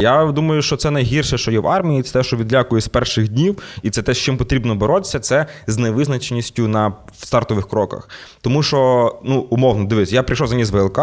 Я думаю, що це найгірше, що є в армії, це те, що відлякує з перших днів, і це те, з чим потрібно боротися, це з невизначеністю на стартових кроках. Тому що, ну, умовно, дивись, я прийшов за ній з ВЛК,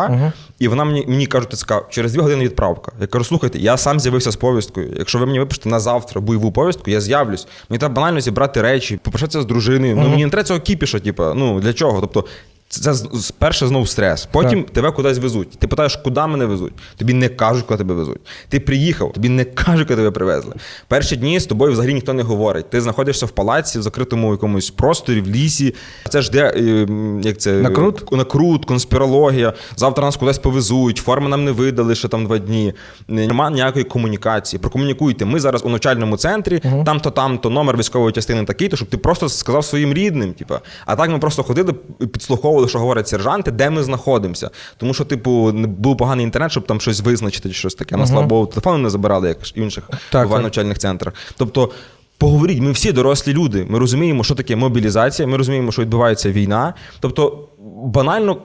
і вона мені, мені кажуть, ТЦК, через дві години відправка. Я кажу, слухайте, я сам з'явився з повісткою. Якщо ви мені випишете на завтра бойову повістку, я з'явлюсь. Мені треба банально зібрати речі, попрощатися з дружиною. Ну мені не треба цього кіпіша, типу, ну для чого? Тобто. Це перше знову стрес. Потім тебе кудись везуть. Ти питаєш, куди мене везуть? Тобі не кажуть, куди тебе везуть. Ти приїхав, тобі не кажуть, куди тебе привезли. Перші дні з тобою взагалі ніхто не говорить. Ти знаходишся в палаці, в закритому якомусь просторі, в лісі. Це ж де е, як це Накрут? накрут, конспірологія. Завтра нас кудись повезуть, форми нам не видали ще там два дні. Нема ніякої комунікації. Прокомунікуйте. Ми зараз у навчальному центрі, там-то, там-то, номер військової частини такий, то щоб ти просто сказав своїм рідним. Типа. А так ми просто ходили, підслуховували, що говорять сержанти, де ми знаходимося. Тому що, типу, був поганий інтернет, щоб там щось визначити чи щось таке. На слава Богу, телефони не забирали, як в інших навчальних центрах. Тобто. Поговоріть, ми всі дорослі люди. Ми розуміємо, що таке мобілізація, ми розуміємо, що відбувається війна. Тобто, банально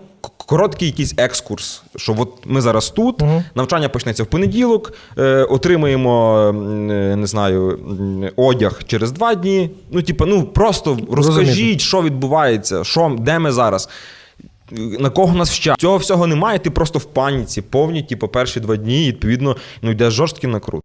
короткий якийсь екскурс, що от ми зараз тут, навчання почнеться в понеділок, е, отримаємо е, не знаю, одяг через два дні. Ну, типу, ну просто розкажіть, Розуміти. що відбувається, що, де ми зараз. На кого нас вчать? Цього всього немає, ти просто в паніці, повні, типу, перші два дні, і відповідно, ну йде жорсткий накрут.